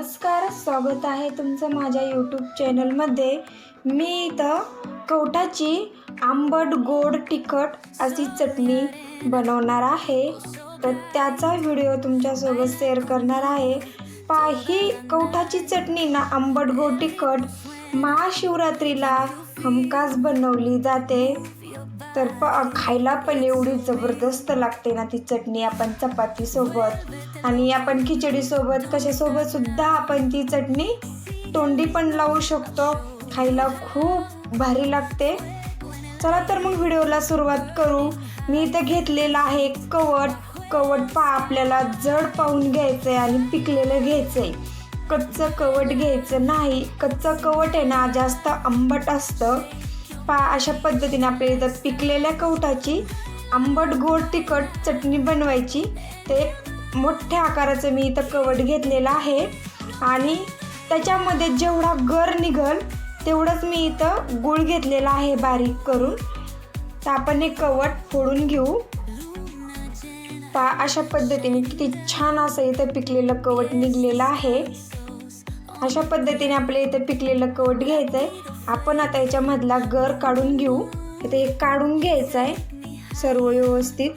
नमस्कार स्वागत आहे तुमचं माझ्या यूट्यूब चॅनलमध्ये मी इथं कवठाची आंबट गोड तिखट अशी चटणी बनवणार आहे. तर त्याचा व्हिडिओ तुमच्यासोबत शेअर करणार आहे. पा ही कवठाची चटणी ना आंबट गोड तिखट महाशिवरात्रीला हमखास बनवली जाते. तर प खायला पण एवढी जबरदस्त लागते ना ती चटणी आपण चपातीसोबत. आणि आपण खिचडीसोबत कशासोबत सुद्धा आपण ती चटणी तोंडी पण लावू शकतो. खायला खूप भारी लागते. चला तर मग व्हिडिओला सुरुवात करू. मी इथं घेतलेलं आहे कवट. कवट पा आपल्याला जड पाहून घ्यायचं आहे आणि पिकलेलं घ्यायचं आहे कच्चं कवट घ्यायचं नाही. कच्चं कवट आहे ना जास्त आंबट असतं. पा अशा पद्धतीने आपल्याला इथं पिकलेल्या कवटाची आंबट गोड तिखट चटणी बनवायची. ते एक मोठ्या आकाराचं मी इथं कवट घेतलेलं आहे. आणि त्याच्यामध्ये जेवढा गर निघल तेवढंच मी इथं गुळ घेतलेला आहे बारीक करून. तर आपण एक कवट फोडून घेऊ. पा अशा पद्धतीने किती छान असं इथं पिकलेलं कवट निघलेलं आहे. अशा पद्धतीने आपल्या इथं पिकलेलं कवट घ्यायचं आहे आपण आता याच्यामधला गर काढून घेऊ. इथे हे काढून घ्यायचं आहे सर्व व्यवस्थित.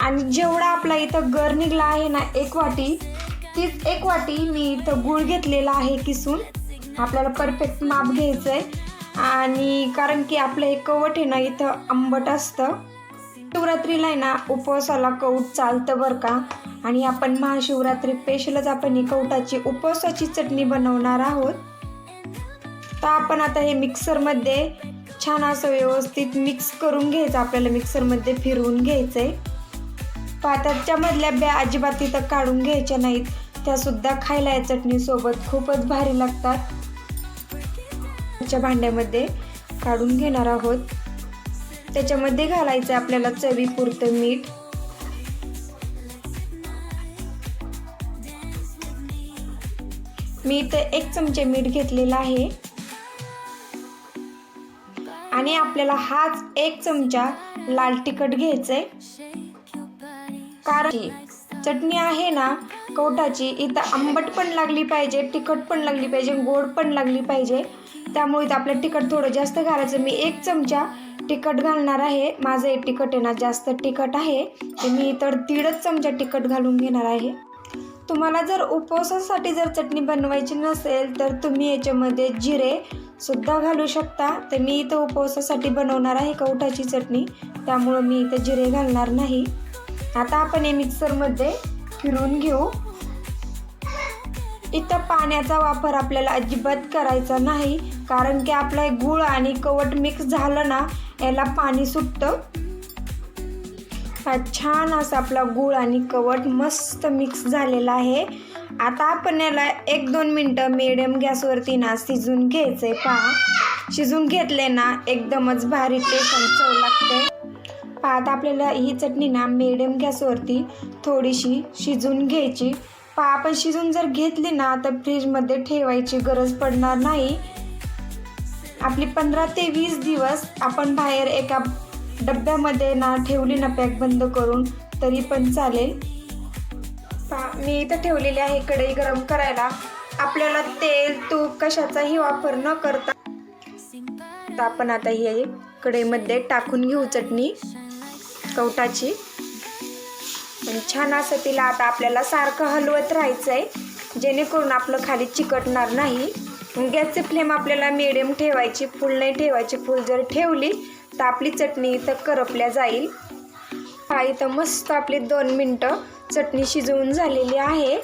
आणि जेवढा आपला इथं गर निघला आहे ना एक वाटी तीच एक वाटी मी इथं गुळ घेतलेला आहे किसून. आपल्याला परफेक्ट माप घ्यायचं आहे आणि कारण की आपलं हे कवट आहे ना इथं आंबट असतं. शिवरात्रीला आहे ना उपवासाला कवट चालतं बरं का. आणि आपण महाशिवरात्री स्पेशलच आपण ही कवटाची उपवासाची चटणी बनवणार आहोत. तर आपण आता हे मिक्सरमध्ये छान असं व्यवस्थित मिक्स करून घ्यायचं आपल्याला मिक्सरमध्ये फिरवून घ्यायचं आहे पात्याच्यामधल्या ब्या अजिबात तिथं काढून घ्यायच्या नाहीत. त्यासुद्धा खायला या चटणीसोबत खूपच भारी लागतात. च्या भांड्यामध्ये काढून घेणार आहोत. त्याच्यामध्ये घालायचं आपल्याला चवीपुरतं मीठ. मी इथं एक चमचे मीठ घेतलेला आहे. आणि आपल्याला हाच एक चमचा लाल तिखट घ्यायचंय. कारण चटणी आहे ना कवटाची इथं आंबट पण लागली पाहिजे तिखट पण लागली पाहिजे गोड पण लागली पाहिजे. त्यामुळे इथं आपलं तिखट थोडं जास्त घालायचं. मी एक चमचा तिखट घालणार आहे. माझं एक तिखट आहे ना जास्त तिखट आहे. ते मी इतर दीडच चमचा तिखट घालून घेणार आहे. तुम्हाला जर उपवासासाठी जर चटणी बनवायची नसेल तर तुम्ही याच्यामध्ये जिरे सुद्धा घालू शकता. तर मी इथं उपवासासाठी बनवणार आहे कवठाची चटणी. त्यामुळं मी इथं जिरे घालणार नाही. आता आपण हे मिक्सरमध्ये फिरून घेऊ. इथं पाण्याचा वापर आपल्याला अजिबात करायचा नाही कारण की आपला गुळ आणि कवट मिक्स झालं ना याला पाणी सुटतं. हा छान असा आपला गूळ आणि कवट मस्त मिक्स झालेला आहे. आता आपण याला एक दोन मिनटं मिडियम गॅसवरती ना शिजून घ्यायचं आहे पहा. शिजून घेतले ना एकदमच भारी टेस्ट आणि चव लागते. पहा आता आपल्याला ही चटणी ना मिडियम गॅसवरती थोडीशी शिजून घ्यायची. पहा आपण शिजून जर घेतली ना तर फ्रीजमध्ये ठेवायची गरज पडणार नाही. आपली पंधरा ते वीस दिवस आपण बाहेर एका डब्यामध्ये ना ठेवली ना पॅक बंद करून तरी पण चालेल. मी इथं ठेवलेली आहे कढई गरम करायला. आपल्याला तेल तूप कशाचाही वापर न करता तर आपण आता ही कढईमध्ये टाकून घेऊ चटणी कवटाची. आणि छान असं तिला आता आपल्याला सारखं हलवत राहायचं आहे जेणेकरून आपलं खाली चिकटणार नाही. गॅसची फ्लेम आपल्याला मिडियम ठेवायची फुल नाही ठेवायची फुल जर ठेवली तर आपली चटणी इथं करपल्या जाईल. हा इथं मस्त आपली दोन मिनटं चटणी शिजवून झालेली आहे.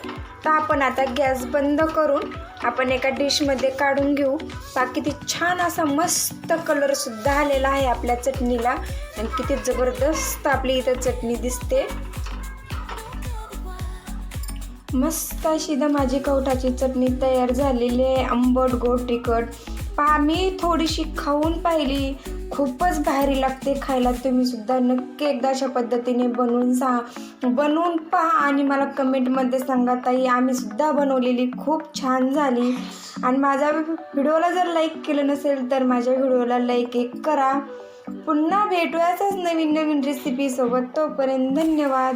तर आपण आता गॅस बंद करून आपण एका डिशमध्ये काढून घेऊ. पा किती छान असा मस्त कलरसुद्धा आलेला आहे आपल्या चटणीला. आणि किती जबरदस्त आपली इथं चटणी दिसते. मस्त अशी इथं माझी कवठाची चटणी तयार झालेली आहे. आंबट गोड तिखट. पहा मी थोडीशी खाऊन पाहिली. खूपच भारी लागते खायला. तुम्ही सुद्धा नक्की एकदा अशा पद्धतीने बनवून सा बनवून पहा आणि मला कमेंटमध्ये सांगा ताई. आम्ही सुद्धा बनवलेली खूप छान झाली. आणि माझ्या व्हिडिओला जर लाईक केलं नसेल तर माझ्या व्हिडिओला लाईक एक करा. पुन्हा भेटूयाच नवीन नवीन रेसिपीसोबत तोपर्यंत धन्यवाद.